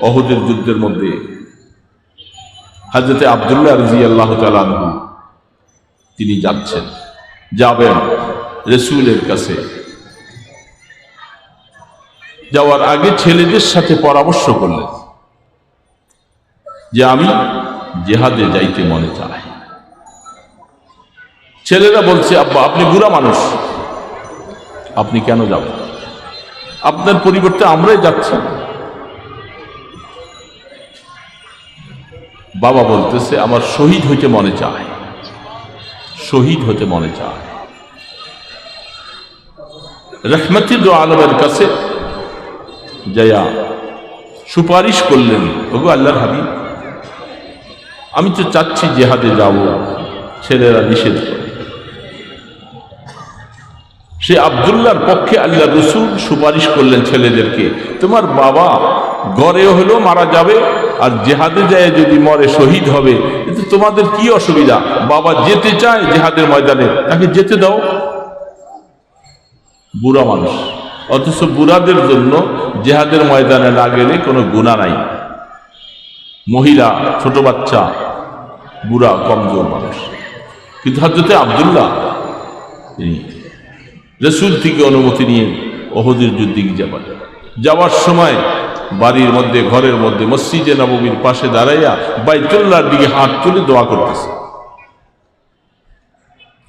অহুদের যুদ্ধের মধ্যে হাজরতে আবদুল্লাহ রাজি আল্লাহ তিনি যাচ্ছেন। যাবেন রসুলের কাছে। যাওয়ার আগে ছেলেদের সাথে পরামর্শ করলেন যে আমি জেহাদে যাইতে মনে চাই। ছেলেরা বলছে, আব্বা, আপনি বুড়া মানুষ, আপনি কেন যাবেন? আপনার পরিবর্তে আমরাই যাচ্ছি। বাবা বলতেছে, আমার শহীদ হইতে মনে চায়। শহীদ হতে মনে চায়। রহমতুল আলমের কাছে জয়া সুপারিশ করলেন, ওগো আল্লাহর হাবিব, আমি তো চাচ্ছি জেহাদে যাব, ছেলেরা নিষেধ করে। সে আবদুল্লাহর পক্ষে আল্লাহ রসুল সুপারিশ করলেন ছেলেদেরকে, তোমার বাবা গড়েও হলেও মারা যাবে, আর জেহাদে যায় যদি মরে শহীদ হবে কিন্তু তোমাদের কি অসুবিধা? বাবা যেতে চায় জেহাদের ময়দানে, তাকে যেতে দাও। বুড়া মানুষ। অথচ বুড়াদের জন্য জেহাদের ময়দানে না গেলে কোনো গুণা নাই। মহিলা, ছোট বাচ্চা, বুড়া, কমজোর মানুষ। কিন্তু হজরতে আবদুল্লাহ, তিনি রসুল থেকে অনুমতি নিয়ে অহদের যুদ্ধে যাবার। যাওয়ার সময় বাড়ির মধ্যে ঘরের মধ্যে মসজিদে নবমীর পাশে দাঁড়াইয়া বাইতুল্লাহর দিকে হাত তুলে দোয়া করতেছে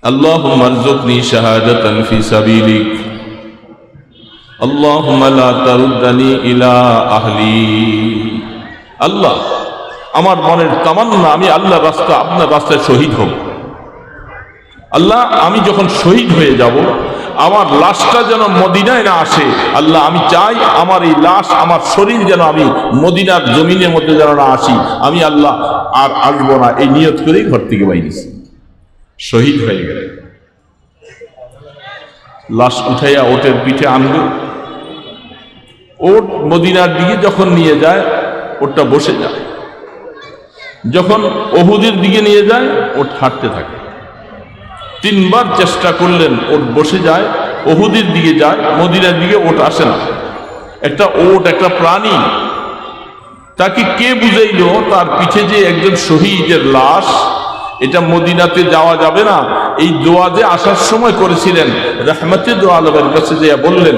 আল্লাহ মারজুকনি শাহাদাতান ফি সাবিলিক اللهم لا تردني الى اهلي আল্লাহ আমার মনের তামান্না আমি আল্লাহ রাস্তা আপনার রাস্তায় শহীদ হব আল্লাহ আমি যখন শহীদ হয়ে যাব আমার লাশটা যেন মদিনায় না আসে। আল্লাহ, আমি চাই আমার এই লাশ, আমার শরীর যেন আমি মদিনার জমিনের মধ্যে যেন না আসি। আমি আল্লাহ আর আসব না। এই নিয়ত করেই ঘর থেকে বাইরেছি শহীদ হয়ে গেলে লাশ উঠাইয়া ওটের পিঠে আনবে। ওট মদিনার দিকে যখন নিয়ে যায়, ওটটা বসে যায়। যখন অহুদের দিকে নিয়ে যায়, ওট হাঁটতে থাকে। তিনবার চেষ্টা করলেন, ওট বসে যায় অহুদের দিকে যায়, মদিনার দিকে ওট আসে না। একটা ওট, একটা প্রাণী, তাকে কে বুঝাইল? তার পিঠে যে একজন শহীদের লাশ, এটা মদিনাতে যাওয়া যাবে না। এই দোয়া যে আসার সময় করেছিলেন, রহমতে দোয়া আলমের কাছে যে বললেন,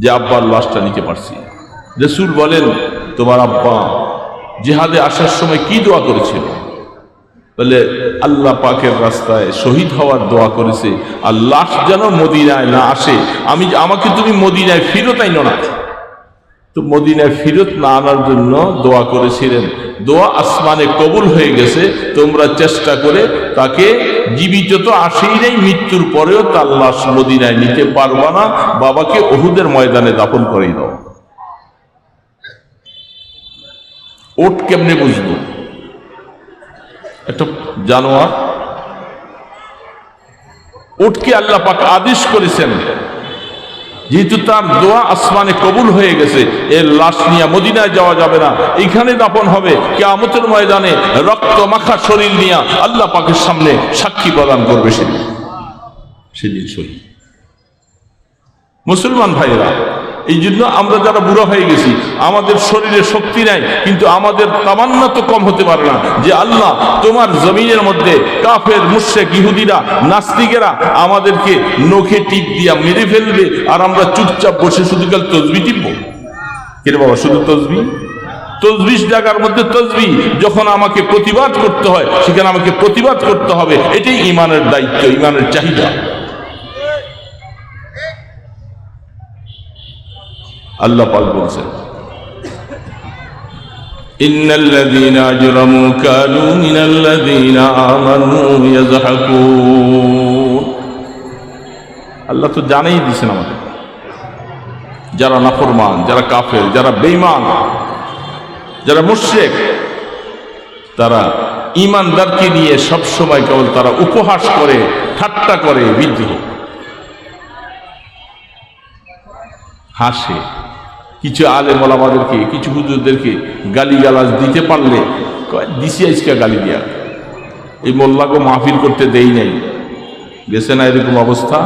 যে আব্বার লাশটা নিতে পারছি রসুল বলেন, তোমার আব্বা জেহাদে আসার সময় কি দোয়া করেছিল? বলে, আল্লাহ পাকের রাস্তায় শহীদ হওয়ার দোয়া করেছে, আর লাশ যেন মদিনায় না আসে, আমি আমাকে তুমি মদিনায় ফিরত আইনো না। তো মদিনায় ফিরত না আনার জন্য দোয়া করেছিলেন। দোয়া আসমানে কবুল হয়ে গেছে, তোমরা চেষ্টা করে তাকে জীবিত তো আসেই নেই, মৃত্যুর পরেও তার লাশ মদিনায় নিতে পারবা না, বাবাকে ওহুদের ময়দানে দাপন করেই দাও। ওট কেমনে বুঝব? একটা জানোয়ার, উটকে আল্লাহ পাক আদেশ করেছেন, যেহেতু তার দোয়া আসমানে কবুল হয়ে গেছে, এর লাশ নিয়ে মদিনায় যাওয়া যাবে না এখানে দাপন হবে কে কেয়ামতের ময়দানে রক্ত মাখা শরীর নিয়ে আল্লাহ পাকের সামনে সাক্ষী প্রদান করবে সেদিন সেদিন শহীদ মুসলমান ভাইরা এই জন্য আমরা যারা বুড়ো হয়ে গেছি, আমাদের শরীরে শক্তি নাই, কিন্তু আমাদের তামান্না তো কম হতে পারে না যে আল্লাহ তোমার জমিনের মধ্যে কাফের মুশেক ইহুদিরা, নাস্তিকেরা আমাদেরকে নখে টিপ দিয়া মেরে ফেলবে আর আমরা চুপচাপ বসে শুধু কাল তসবি টিপব। কিরে বাবা, শুধু তসবি? তসবিশ জায়গার মধ্যে তসবি, যখন আমাকে প্রতিবাদ করতে হয়, সেখানে আমাকে প্রতিবাদ করতে হবে, এটাই ইমানের দায়িত্ব, ইমানের চাহিদা। আল্লাহ পাক বলছেন إن الذين أجرموا كانوا من الذين آمنوا يضحكون আল্লাহ তো জানাই দিয়েছেন আমাদের যারা নাফরমান যারা কাফের যারা বেঈমান যারা মুশরিক তারা ইমানদারকে নিয়ে সব সময় কেবল তারা উপহাস করে ঠাট্টা করে বিদ্রোহ হাসে কিছু আলে মলামাদেরকে কিছু হুজুরদেরকে গালি গালাজ দিতে পারলে দিছি আজকে গালি দিয়া। এই মোল্লাকে মাহফিল করতে দেই নাই। গেছে না এরকম অবস্থা?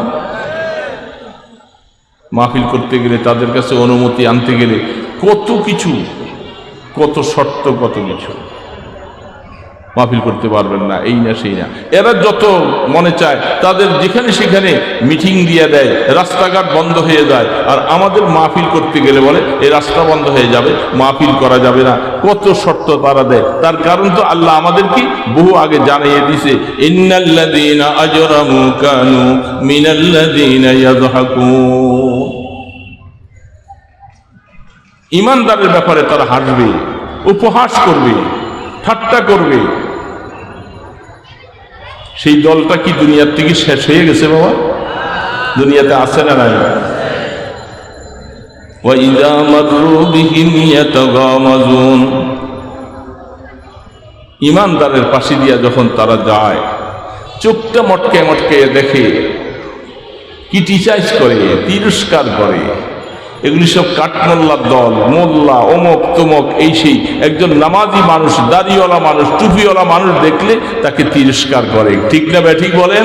মাহফিল করতে গেলে তাদের কাছে অনুমতি আনতে গেলে কত কিছু, কত শর্ত, কত কিছু। মাহফিল করতে পারবেন না, এই না, সেই না। এরা যত মনে চায়, তাদের যেখানে সেখানে মিটিং দিয়ে দেয়, রাস্তাঘাট বন্ধ হয়ে যায়। আর আমাদের মাহফিল করতে গেলে বলে এই রাস্তা বন্ধ হয়ে যাবে, মাহফিল করা যাবে না। কত শর্ত তারা দেয়। তার কারণ তো আল্লাহ আমাদেরকে বহু আগে জানিয়ে দিছে কানু ইমানদারের ব্যাপারে তারা হাসবে, উপহাস করবে। ঠাট্টা করবে। সেই দলটা কি দুনিয়ার থেকে শেষ হয়ে গেছে বাবা? দুনিয়াতে আছে না নাই? ইমানদারের পাশে দিয়া যখন তারা যায়, চোখটা মটকে মটকে দেখে কিটিসাইজ করে, তিরস্কার করে। এগুলি সব কাঠমোল্লার দল, মোল্লা, অমক, তমক, এই সেই একজন নামাজি মানুষ, দাড়িওয়ালা মানুষ, টুপিওয়ালা মানুষ দেখলে তাকে তিরস্কার করে। ঠিক না ব্যাঠিক বলেন?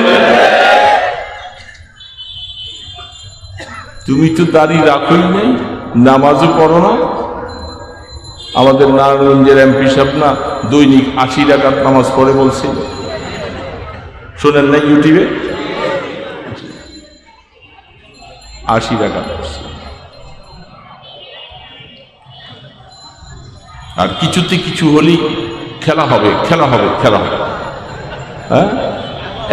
তুমি তো দাড়ি রাখোই নাই, নামাজও করো না। আমাদের নারায়ণগঞ্জের এমপি সাহেব না দৈনিক আশি টাকার নামাজ পড়ে বলছে শোনেন না ইউটিউবে? আশি টাকা পড়ছে। আর কিছুতে কিছু হলেই খেলা হবে খেলা হবে খেলা হবে। হ্যাঁ?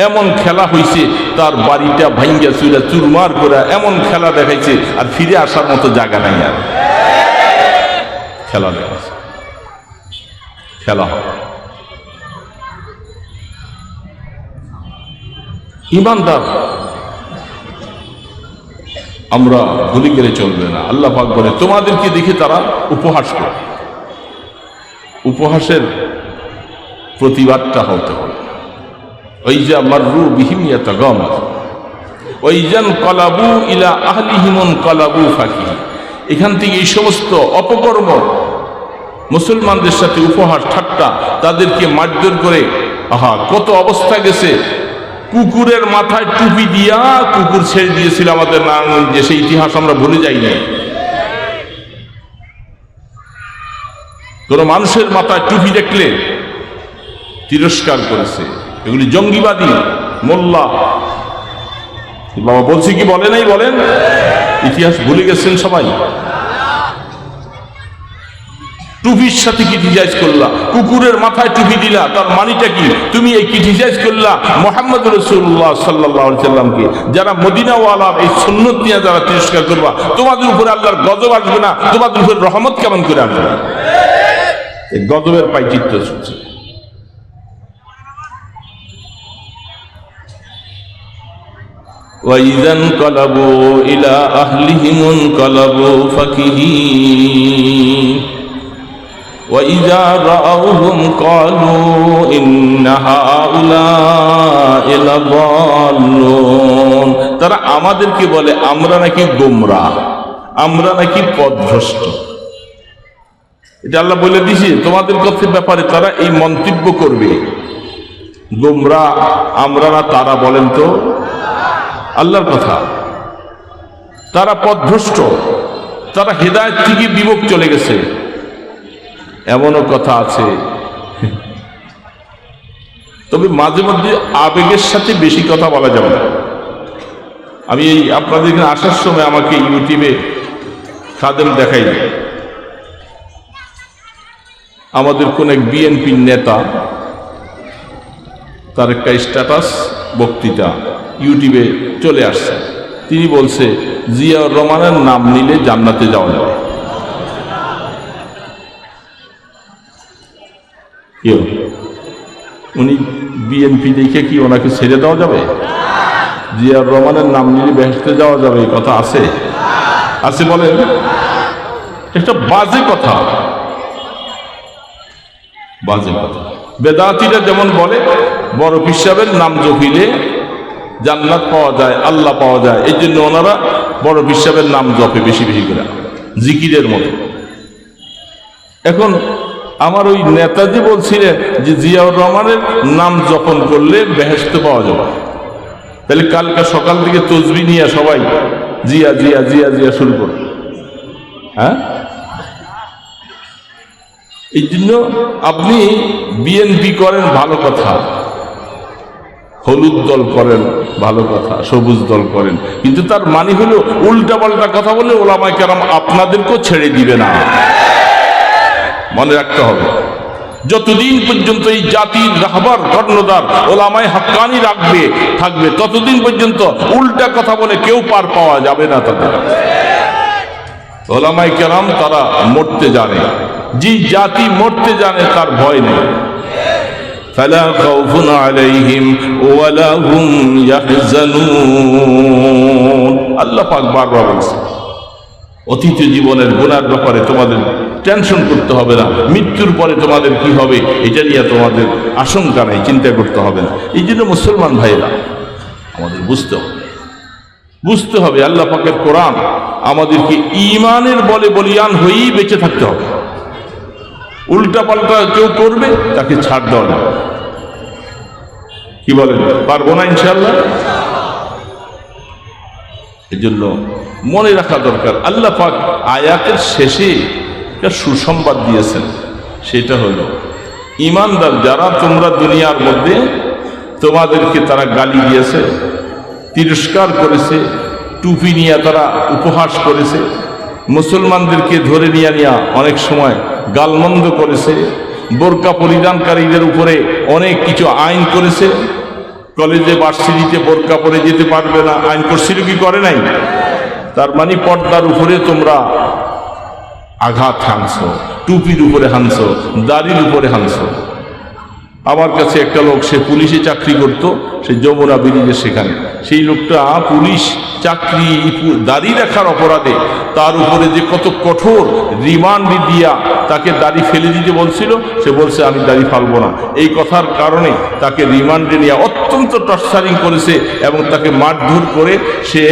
এমন খেলা হয়েছে তার বাড়িটা ভাঙ্গা চুরা চুরমার করে এমন খেলা দেখাইছে, আর ফিরে আসার মতো জায়গা নাই আর। খেলা দেখাইছে। খেলা হবে। ইমানদার, আমরা ভুলে গেলে চলবে না। আল্লাহ পাক বলে, তোমাদেরকে দেখে তারা উপহাস করে উপহাসের প্রতিবাদটা হতে হবে। ওই যে মাররু বিহিমিয়াত গম। ওই যান কলাবু ইলা আহলিহিমন কলাবু ফাঁকি এখান থেকে এই সমস্ত অপকর্ম মুসলমানদের সাথে উপহার, ঠাট্টা, তাদেরকে মারধর করে, আহা, কত অবস্থা গেছে। কুকুরের মাথায় টুপি দিয়া কুকুর ছেড়ে দিয়েছিল আমাদের নারায়ণগঞ্জে, সেই ইতিহাস আমরা ভুলে যাই নাই কোন মানুষের মাথায় টুপি দেখলে তিরস্কার করেছে। এগুলি জঙ্গিবাদী, মোল্লা। বাবা বলছি কি, বলে নাই, বলেন? ইতিহাস ভুলে গেছেন সবাই। টুপির সাথে ক্রিটিসাইজ করলা? কুকুরের মাথায় টুপি দিলা, তার মানিটা কি? তুমি এই ক্রিটিসাইজ করলা? মোহাম্মদ রসুল্লাহ সাল্লাহ সাল্লামকে। যারা মদিনাওয়ালা, এই সুন্নত নিয়ে যারা তিরস্কার করবা, তোমাদের উপরে আল্লাহর গজব আসবে না? তোমাদের উপরে রহমত কেমন করে আসবে? এই গজবের পাইচিত্র শুনছে وإذا انقلبوا إلى أهلهم انقلبوا فكهين وإذا رأوهم قالوا إن هؤلاء لضالون তারা আমাদেরকে বলে আমরা নাকি গোমরা আমরা নাকি পথভ্রষ্ট এটা আল্লাহ বলে দিছি তোমাদের কথা ব্যাপারে তারা এই মন্তব্য করবে। গোমরা আমরা না তারা বলেন তো? আল্লাহর কথা। তারা পথভ্রষ্ট, তারা হেদায়ত থেকে বিমুখ চলে গেছে। এমনও কথা আছে। তবে মাঝে মধ্যে আবেগের সাথে বেশি কথা বলা যাবে না। আমি এই আপনাদের আসার সময় আমাকে ইউটিউবে খাদেম দেখাই আমাদের কোন এক বিএনপির নেতা, তার একটা স্ট্যাটাস, বক্তৃতা ইউটিউবে চলে আসছে। তিনি বলছে জিয়াউর রহমানের নাম নিলে জান্নাতে যাওয়া যাবে। উনি বিএনপি দেখে কি ওনাকে ছেড়ে দেওয়া যাবে? জিয়াউর রহমানের নাম নিলে বেহেসতে যাওয়া যাবে, এই কথা আছে? আছে বলেন? একটা বাজে কথা। বাজে কথা। বেদাতিরা যেমন বলে বড় পিসাবের নাম জপিলে জান্নাত পাওয়া যায়, আল্লাহ পাওয়া যায়। এই জন্য ওনারা বড় পিসাবের নাম জপে বেশি বেশি করে। জিকিরের মতো। এখন আমার ওই নেতাজি বলছিলেন যে জিয়াউর রহমানের নাম জপন করলে বেহেস্ত পাওয়া যাবে। তাহলে কালকে সকাল থেকে তসবি নিয়ে সবাই জিয়া জিয়া জিয়া জিয়া শুরু করবে হ্যাঁ? এই জন্য আপনি বিএনপি করেন, ভালো কথা। হলুদ দল করেন, ভালো কথা। সবুজ দল করেন। কিন্তু তার মানে হলো উল্টা পাল্টা কথা বলে ওলামাই কেরাম আপনাদেরকেও ছেড়ে দিবে না। মনে রাখতে হবে, যতদিন পর্যন্ত এই জাতির রাহবার কর্ণদার ওলামায় হাক্কানি রাখবে, থাকবে, ততদিন পর্যন্ত উল্টা কথা বলে কেউ পার পাওয়া যাবে না তাদের। ওলামাই কেরাম তারা মরতে জানে। যে জাতি মরতে জানে তার ভয় নেই فلا خوف عليهم ولا هم يحزنون আল্লাহ পাক বারবার বলছে অতীত জীবনের গুণার ব্যাপারে তোমাদের টেনশন করতে হবে না মৃত্যুর পরে তোমাদের কি হবে এটা নিয়ে তোমাদের আশঙ্কা নেই চিন্তা করতে হবে না এই জন্য মুসলমান ভাইরা আমাদের বুঝতে হবে বুঝতে হবে আল্লাহ পাকের কোরআন আমাদেরকে ইমানের বলে বলিয়ান হয়েই বেঁচে থাকতে হবে উল্টা পাল্টা কেউ করবে, তাকে ছাড় দেওয়া না। কি বলেন পারব না ইনশাল্লাহ এই জন্য মনে রাখা দরকার, আল্লাহ পাক আয়াতের শেষে একটা সুসংবাদ দিয়েছেন, সেটা হলো, ইমানদার যারা তোমরা দুনিয়ার মধ্যে তোমাদেরকে তারা গালি দিয়েছে, তিরস্কার করেছে, টুপি নিয়ে তারা উপহাস করেছে, মুসলমানদেরকে ধরে নিয়ে নিয়ে অনেক সময় গালমন্দ করেছে, বোরকা পরিধানকারীদের উপরে অনেক কিছু আইন করেছে। কলেজে বার্ষিকীতে বোরকা পরে যেতে পারবে না, আইন করছিল কি করে নাই? তার মানে পর্দার উপরে তোমরা আঘাত হানছ, টুপির উপরে হানছ, দাড়ির উপরে হানছ। আমার কাছে একটা লোক, সে পুলিশে চাকরি করত, সে যমুনা ব্রিজে সেখানে। সেই লোকটা পুলিশ চাকরি, দাড়ি রাখার অপরাধে, তার উপরে যে কত কঠোর রিমান্ড দিয়া তাকে দাড়ি ফেলে দিতে বলছিল, সে বলছে, আমি দাড়ি ফালবো না। এই কথার কারণে তাকে রিমান্ডে নিয়ে অত্যন্ত টর্চারিং করেছে এবং তাকে মারধর করে সে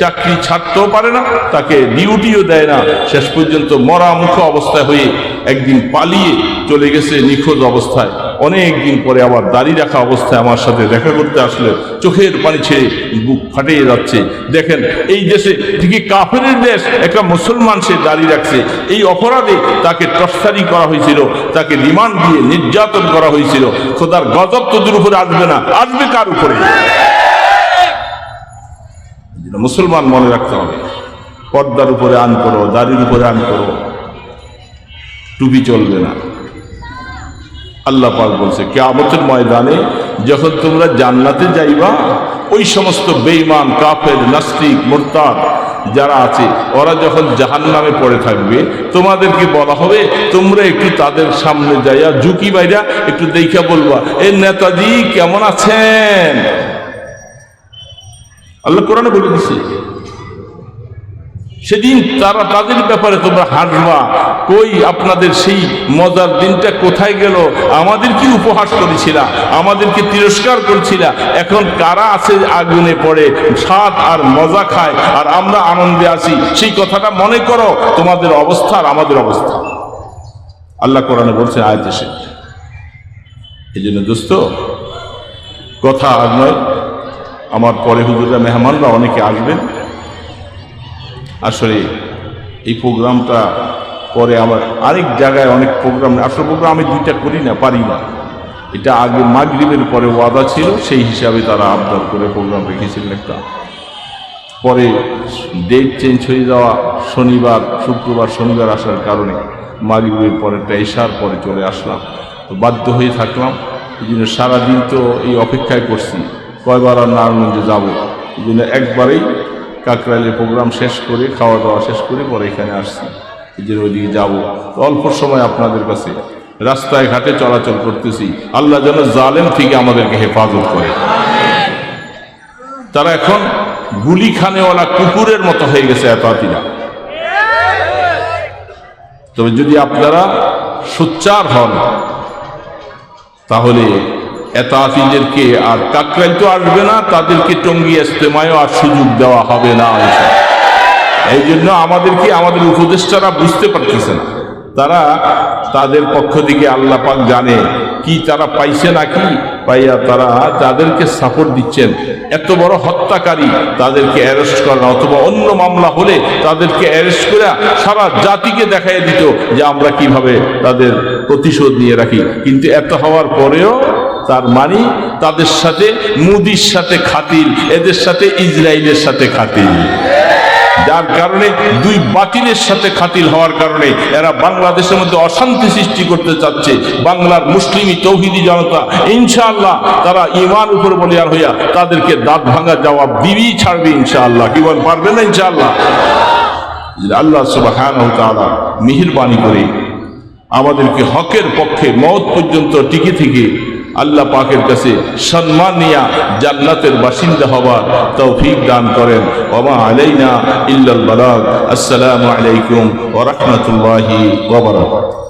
চাকরি ছাড়তেও পারে না, তাকে ডিউটিও দেয় না। শেষ পর্যন্ত মরামুখ অবস্থায় হয়ে একদিন পালিয়ে চলে গেছে নিখোঁজ অবস্থায়। অনেক দিন পরে আবার দাড়ি রাখা অবস্থায় আমার সাথে দেখা করতে আসলে চোখের পানি ছেড়ে বুক ফাটিয়ে যাচ্ছে। দেখেন, এই দেশে ঠিকই কাফের দেশ, একটা মুসলমান সে দাঁড়িয়ে রাখছে। এই অপরাধে তাকে টর্চারিং করা হয়েছিল, তাকে রিমান্ড দিয়ে নির্যাতন করা হয়েছিল। খোদার গজব তোদের উপরে আসবে না, আসবে কার উপরে? মুসলমান মনে রাখতে হবে, পর্দার উপরে আন করো, দাড়ির উপরে আন করো। টুপি চলবে না। আল্লাহ পাক বলছে, কেয়ামতের ময়দানে যখন তোমরা জান্নাতে যাইবা, ওই সমস্ত বেঈমান, কাফের, নাস্তিক, মোরতাদ যারা আছে, ওরা যখন জাহান নামে পড়ে থাকবে, তোমাদেরকে বলা হবে, তোমরা একটু তাদের সামনে যাইয়া ঝুঁকি বাইরা একটু দেখা বলবা, এ নেতাজি, কেমন আছেন? আল্লাহ কোরআনে বলে দিছে সেদিন তারা তাদের ব্যাপারে তোমরা হাসবা কই আপনাদের সেই মজার দিনটা কোথায় গেল? আমাদের কি উপহাস করেছিলা? আমাদেরকে তিরস্কার করছিলা? এখন কারা আছে আগুনে পড়ে? স্বাদ আর মজা খায় আর আমরা আনন্দে আছি। সেই কথাটা মনে করো, তোমাদের অবস্থা আর আমাদের অবস্থা। আল্লাহ কোরআনে বলছে আয়াত এসে। এই জন্য দোস্ত, কথা আর নয়, আমার পরে হুজুরা মেহমানরা অনেকে আসবেন। আসলে এই প্রোগ্রামটা পরে আমার আরেক জায়গায় অনেক প্রোগ্রাম, আসলে প্রোগ্রাম আমি দুইটা করি না, পারি না। এটা আগে মাগরিবের পরে ওয়াদা ছিল, সেই হিসাবে তারা আবদার করে প্রোগ্রাম রেখেছিলেন একটা। পরে ডেট চেঞ্জ হয়ে যাওয়া, শনিবার, শুক্রবার, শনিবার আসার কারণে মাগরিবের পরেরটা এসার পরে চলে আসলাম। তো বাধ্য হয়ে থাকলাম। এই জন্য সারাদিন তো এই অপেক্ষায় করছি। কয়বার আর নারায়ণগঞ্জে যাব? এই জন্য একবারেই কাকরাইলের প্রোগ্রাম শেষ করে খাওয়া দাওয়া শেষ করে পরে এখানে আসছি। যে ওইদিকে যাব। অল্প সময় আপনাদের কাছে রাস্তায় ঘাটে চলাচল করতেছি। আল্লাহ যেন জালেম থেকে আমাদেরকে হেফাজত করে। তারা এখন গুলি খানেওয়ালা কুকুরের মতো হয়ে গেছে এতাতিরা তবে যদি আপনারা সোচ্চার হন, তাহলে এতাতিদেরকে আর কাকরাইল তো আসবে না, তাদেরকে টঙ্গি ইস্তেমায়ও আর সুযোগ দেওয়া হবে না। এই জন্য আমাদেরকে, আমাদের উপদেষ্টারা বুঝতে পারতেছে না। তারা তাদের পক্ষ থেকে আল্লাহ পাক জানে কি তারা পাইছে নাকি, পাইয়া তারা তাদেরকে সাপোর্ট দিচ্ছেন। এত বড় হত্যাকারী তাদেরকে অ্যারেস্ট করা অথবা অন্য মামলা হলে তাদেরকে অ্যারেস্ট করে সারা জাতিকে দেখাই দিত যে আমরা কীভাবে তাদের প্রতিশোধ নিয়ে রাখি। কিন্তু এত হওয়ার পরেও তার মানে তাদের সাথে মুদির সাথে খাতির এদের সাথে ইসরায়েলের সাথে খাতির যার কারণে দুই বাতিলের সাথে খাতিল হওয়ার কারণে এরা বাংলাদেশের মধ্যে অশান্তি সৃষ্টি করতে চাচ্ছে। বাংলার মুসলিমই তৌহিদি জনতা, ইনশাআল্লাহ তারা ইমান উপর বলিয়ার হইয়া তাদেরকে দাঁত ভাঙা জবাব দিবি ছাড়বে ইনশাআল্লাহ। কি বল পারবে না ইনশাআল্লাহ? আল্লাহ তাআলা মেহেরবানি করে আমাদেরকে হকের পক্ষে মত পর্যন্ত টিকে থেকে আল্লাহ পাকের কাছে সম্মান নিয়া জান্নাতের বাসিন্দা হবার তৌফিক দান করেন। ওমা আলাইনা ইল্লাল বালাগ। আসসালামু আলাইকুম ওয়া রাহমাতুল্লাহি ওয়া বারাকাতুহু।